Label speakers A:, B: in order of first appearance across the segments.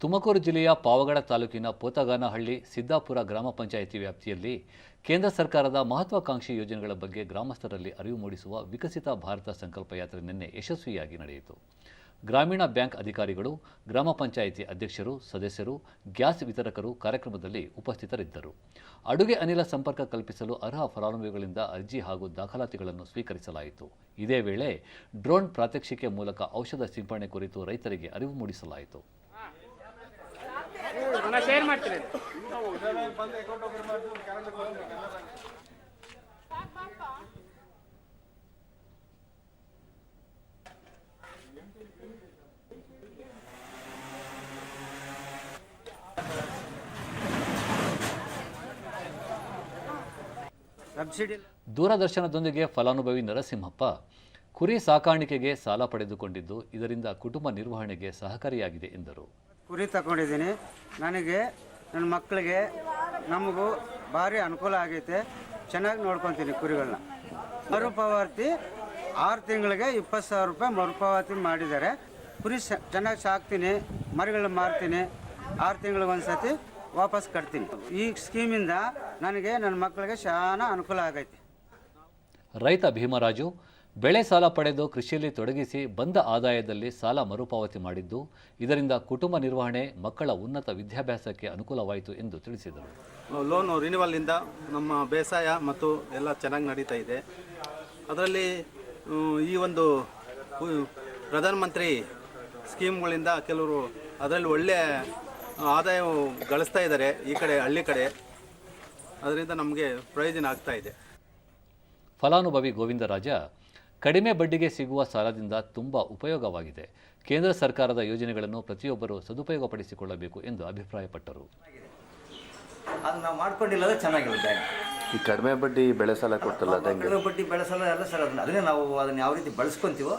A: ತುಮಕೂರು ಜಿಲ್ಲೆಯ ಪಾವಗಡ ತಾಲೂಕಿನ ಪೋತಗಾನಹಳ್ಳಿ ಸಿದ್ದಾಪುರ ಗ್ರಾಮ ಪಂಚಾಯಿತಿ ವ್ಯಾಪ್ತಿಯಲ್ಲಿ ಕೇಂದ್ರ ಸರ್ಕಾರದ ಮಹತ್ವಾಕಾಂಕ್ಷಿ ಯೋಜನೆಗಳ ಬಗ್ಗೆ ಗ್ರಾಮಸ್ಥರಲ್ಲಿ ಅರಿವು ಮೂಡಿಸುವ ವಿಕಸಿತ ಭಾರತ ಸಂಕಲ್ಪ ಯಾತ್ರೆ ನಿನ್ನೆ ಯಶಸ್ವಿಯಾಗಿ ನಡೆಯಿತು. ಗ್ರಾಮೀಣ ಬ್ಯಾಂಕ್ ಅಧಿಕಾರಿಗಳು, ಗ್ರಾಮ ಪಂಚಾಯಿತಿ ಅಧ್ಯಕ್ಷರು, ಸದಸ್ಯರು, ಗ್ಯಾಸ್ ವಿತರಕರು ಕಾರ್ಯಕ್ರಮದಲ್ಲಿ ಉಪಸ್ಥಿತರಿದ್ದರು. ಅಡುಗೆ ಅನಿಲ ಸಂಪರ್ಕ ಕಲ್ಪಿಸಲು ಅರ್ಹ ಫಲಾನುಭವಿಗಳಿಂದ ಅರ್ಜಿ ಹಾಗೂ ದಾಖಲಾತಿಗಳನ್ನು ಸ್ವೀಕರಿಸಲಾಯಿತು. ಇದೇ ವೇಳೆ ಡ್ರೋನ್ ಪ್ರಾತ್ಯಕ್ಷಿಕೆ ಮೂಲಕ ಔಷಧ ಸಿಂಪಡಣೆ ಕುರಿತು ರೈತರಿಗೆ ಅರಿವು ಮೂಡಿಸಲಾಯಿತು.
B: ಶೇರ್ ಮಾಡ್ತೀನಿ.
A: ದೂರದರ್ಶನದೊಂದಿಗೆ ಫಲಾನುಭವಿ ನರಸಿಂಹಪ್ಪ ಕುರಿ ಸಾಕಾಣಿಕೆಗೆ ಸಾಲ ಪಡೆದುಕೊಂಡಿದ್ದು ಇದರಿಂದ ಕುಟುಂಬ ನಿರ್ವಹಣೆಗೆ ಸಹಕಾರಿಯಾಗಿದೆ ಎಂದರು.
C: ಕುರಿ ತಗೊಂಡಿದ್ದೀನಿ ನನಗೆ, ನನ್ನ ಮಕ್ಕಳಿಗೆ ನಮಗೂ ಭಾರಿ ಅನುಕೂಲ ಆಗೈತೆ. ಚೆನ್ನಾಗಿ ನೋಡ್ಕೊತೀನಿ ಕುರಿಗಳನ್ನ. ಮರುಪಾವತಿ ಆರು ತಿಂಗಳಿಗೆ ಇಪ್ಪತ್ತು ಸಾವಿರ ರೂಪಾಯಿ ಮರುಪಾವತಿ ಮಾಡಿದ್ದಾರೆ. ಕುರಿ ಚೆನ್ನಾಗಿ ಸಾಕ್ತೀನಿ, ಮರಿಗಳನ್ನ ಮಾರ್ತೀನಿ. ಆರು ತಿಂಗಳಿಗೆ ಒಂದು ಸತಿ ವಾಪಸ್ ಕಟ್ತೀನಿ. ಈ ಸ್ಕೀಮಿಂದ ನನಗೆ, ನನ್ನ ಮಕ್ಕಳಿಗೆ ಶಾನ ಅನುಕೂಲ ಆಗೈತೆ.
A: ರೈತ ಭೀಮರಾಜು ಬೆಳೆ ಸಾಲ ಪಡೆದು ಕೃಷಿಯಲ್ಲಿ ತೊಡಗಿಸಿ ಬಂದ ಆದಾಯದಲ್ಲಿ ಸಾಲ ಮರುಪಾವತಿ ಮಾಡಿದ್ದು ಇದರಿಂದ ಕುಟುಂಬ ನಿರ್ವಹಣೆ ಮಕ್ಕಳ ಉನ್ನತ ವಿದ್ಯಾಭ್ಯಾಸಕ್ಕೆ ಅನುಕೂಲವಾಯಿತು ಎಂದು ತಿಳಿಸಿದರು.
D: ಲೋನು ರಿನಿವಲ್ನಿಂದ ನಮ್ಮ ಬೇಸಾಯ ಮತ್ತು ಎಲ್ಲ ಚೆನ್ನಾಗಿ ನಡೀತಾ ಇದೆ. ಅದರಲ್ಲಿ ಈ ಒಂದು ಪ್ರಧಾನಮಂತ್ರಿ ಸ್ಕೀಮ್ಗಳಿಂದ ಕೆಲವರು ಅದರಲ್ಲಿ ಒಳ್ಳೆಯ ಆದಾಯ ಗಳಿಸ್ತಾ ಇದ್ದಾರೆ ಈ ಕಡೆ ಹಳ್ಳಿ ಕಡೆ. ಅದರಿಂದ ನಮಗೆ ಪ್ರಯೋಜನ ಆಗ್ತಾ ಇದೆ.
A: ಫಲಾನುಭವಿ ಗೋವಿಂದರಾಜ ಕಡಿಮೆ ಬಡ್ಡಿಗೆ ಸಿಗುವ ಸಾಲದಿಂದ ತುಂಬ ಉಪಯೋಗವಾಗಿದೆ. ಕೇಂದ್ರ ಸರ್ಕಾರದ ಯೋಜನೆಗಳನ್ನು ಪ್ರತಿಯೊಬ್ಬರು ಸದುಪಯೋಗಪಡಿಸಿಕೊಳ್ಳಬೇಕು ಎಂದು ಅಭಿಪ್ರಾಯಪಟ್ಟರು.
E: ಅದು ನಾವು ಮಾಡ್ಕೊಂಡಿಲ್ಲ ಅಂದ್ರೆ ಚೆನ್ನಾಗಿರುತ್ತೆ. ಬ್ಯಾಂಕ್
F: ಈ ಕಡಿಮೆ ಬಡ್ಡಿ ಬೆಳೆ ಸಾಲ ಕೊಡ್ತಲ್ಲ ಅದು ಬಡ್ಡಿ
E: ಬೆಳೆ ಬಡ್ಡಿ ಬೆಳೆಸಲ್ಲ ಎಲ್ಲ ಸರ್ ಅದನ್ನ ಅದನ್ನೇ ನಾವು ಅದನ್ನ ಯಾವ ರೀತಿ ಬಳಸ್ಕೊಂತೀವೋ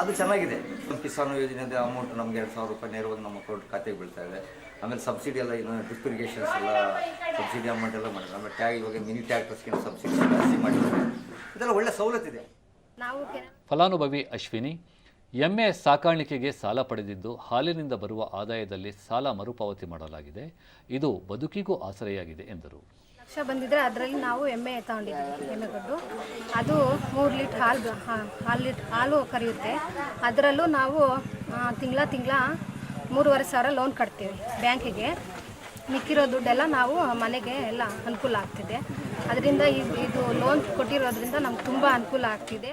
E: ಅದು ಚೆನ್ನಾಗಿದೆ. ಕಿಸಾನ್ ಯೋಜನೆಯಿಂದ ಅಮೌಂಟ್ ನಮ್ಗೆ ಎರಡು ಸಾವಿರ ರೂಪಾಯಿ ನೇರವಾಗಿ ನಮ್ಮ ಅಕೌಂಟ್ ಖಾತೆಗೆ ಬೀಳ್ತಾ ಇದೆ. ಆಮೇಲೆ ಸಬ್ಸಿಡಿ ಎಲ್ಲ ಇನ್ನು ಡ್ರಿಪ್ ಇರಿಗೇಷನ್ಸ್ ಎಲ್ಲ ಸಬ್ಸಿಡಿ ಅಮೌಂಟ್ ಎಲ್ಲ ಮಾಡಿದ್ರು ಆಮೇಲೆ ಟ್ಯಾಗ್ ಇವಾಗ ಮಿನಿ ಟ್ಯಾಕ್ಟರ್ಸ್ಗೆ ಸಬ್ಸಿಡಿ ಜಾಸ್ತಿ ಮಾಡಿದ್ದಾರೆ. ಇದೆಲ್ಲ ಒಳ್ಳೆ ಸವಲತ್ತಿದೆ
A: ಫಲಾನುಭವಿ ಅಶ್ವಿನಿ ಎಮ್ಮೆ ಸಾಕಾಣಿಕೆಗೆ ಸಾಲ ಪಡೆದಿದ್ದು ಹಾಲಿನಿಂದ ಬರುವ ಆದಾಯದಲ್ಲಿ ಸಾಲ ಮರುಪಾವತಿ ಮಾಡಲಾಗಿದೆ. ಇದು ಬದುಕಿಗೂ ಆಸರೆಯಾಗಿದೆ ಎಂದರು.
G: ಲಕ್ಷ ಬಂದಿದ್ರೆ ಅದರಲ್ಲಿ ನಾವು ಎಮ್ಮೆ ತಗೊಂಡಿದ್ದೀವಿ ಎಮ್ಮೆಗೊಡ್ಡು ಅದು ಮೂರು ಲೀಟ್ರ್ ಹಾಲು ಹಾಲು ಲೀಟ್ರ್ ಹಾಲು ಕರೆಯುತ್ತೆ. ಅದರಲ್ಲೂ ನಾವು ತಿಂಗಳ ತಿಂಗಳ ಮೂರುವರೆ ಸಾವಿರ ಲೋನ್ ಕಟ್ತೀವಿ ಬ್ಯಾಂಕಿಗೆ. ಮಿಕ್ಕಿರೋ ದುಡ್ಡೆಲ್ಲ ನಾವು ಮನೆಗೆ ಎಲ್ಲ ಅನುಕೂಲ ಆಗ್ತಿದೆ. ಅದರಿಂದ ಇದು ಲೋನ್ ಕೊಟ್ಟಿರೋದ್ರಿಂದ ನಮ್ಗೆ ತುಂಬ ಅನುಕೂಲ ಆಗ್ತಿದೆ.